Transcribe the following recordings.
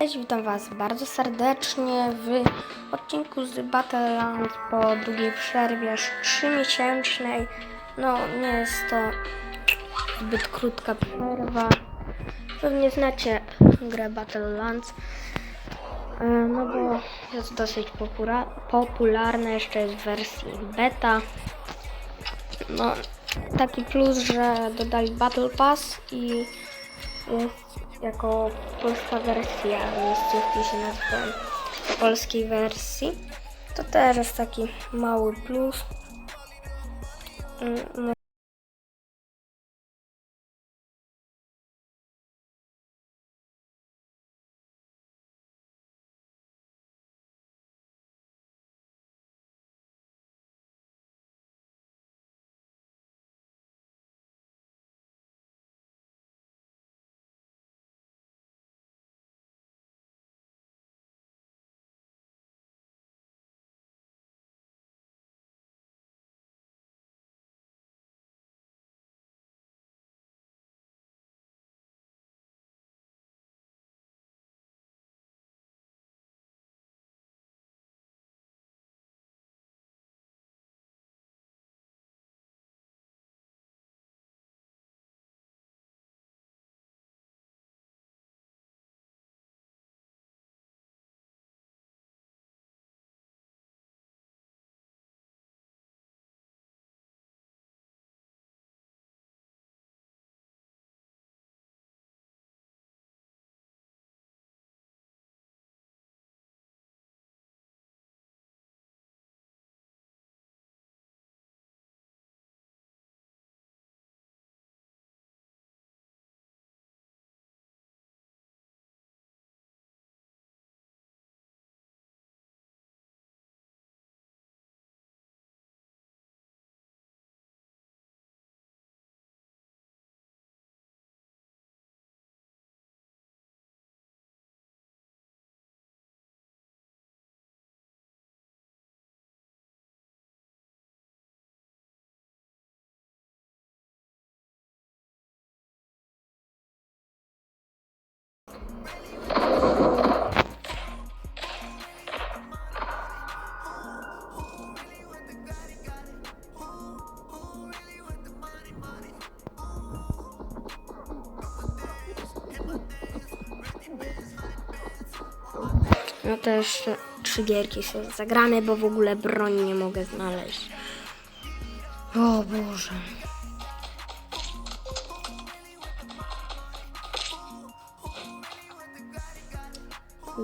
Cześć, witam Was bardzo serdecznie w odcinku z Battleland po długiej przerwie, aż 3-miesięcznej. No, nie jest to zbyt krótka przerwa. Pewnie znacie grę Battlelands, e, no bo jest dosyć popularna, jeszcze jest w wersji beta. No, taki plus, że dodali Battle Pass i jest jako polska wersja miejscówki się nazywa polskiej wersji. To też jest taki mały plus. No. To jeszcze trzy gierki są zagrane, bo w ogóle broni nie mogę znaleźć. O Boże.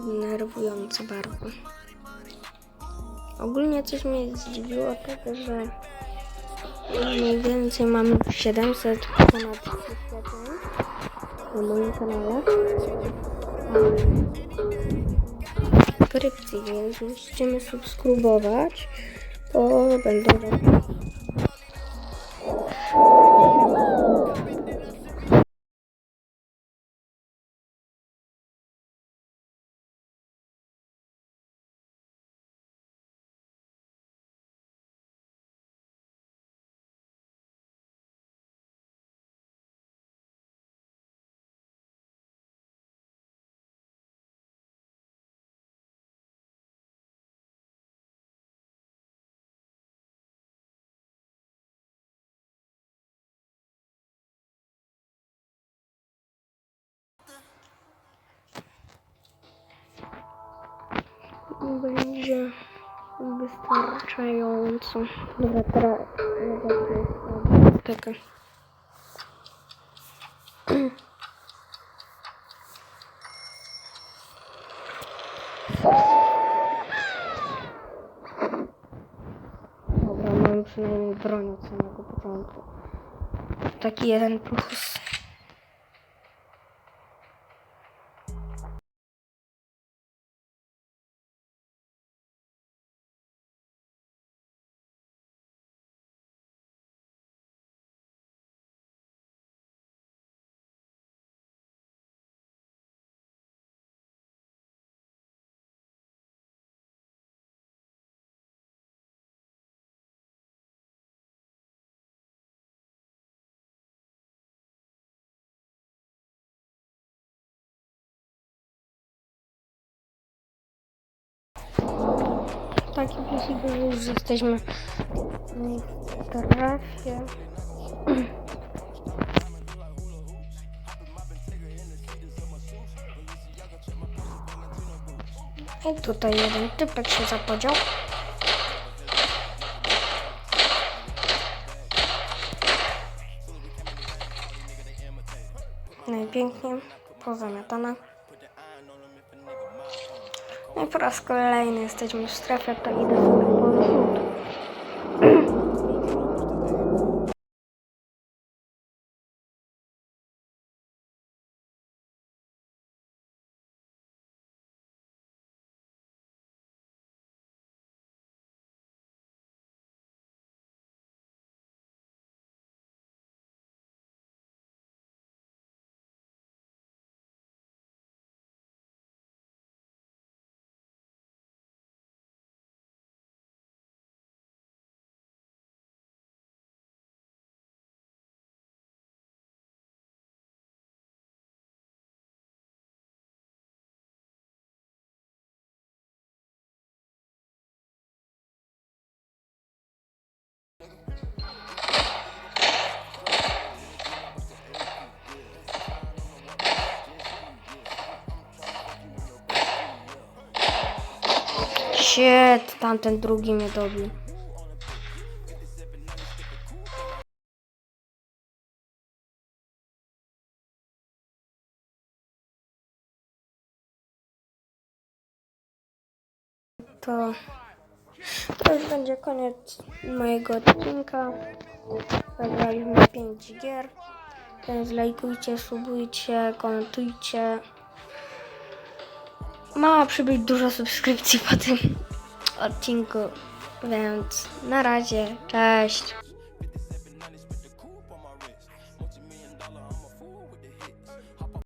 Denerwujące bardzo. Ogólnie coś mnie zdziwiło tego, że mniej więcej mamy 700 ponad wyświetleń na moim kanale. Subskrypcji, więc musicie mnie subskrybować, to będą robić. Będzie wystarczająco. Dobra, teraz taka. Dobra, mam przynajmniej broń od samego początku. Taki jeden plus. Taki plusik, że już jesteśmy w trafie. I tutaj jeden typek się zapodział. Najpiękniej pozamiatana. No po raz kolejny jesteśmy w strefie, to idę sobie Shit, tamten drugi mnie dobił. To, to już będzie koniec mojego odcinka. Zagraliśmy 5 gier. Więc lajkujcie, subujcie, komentujcie. Ma przybyć dużo subskrypcji po tym odcinku. Więc na razie, cześć.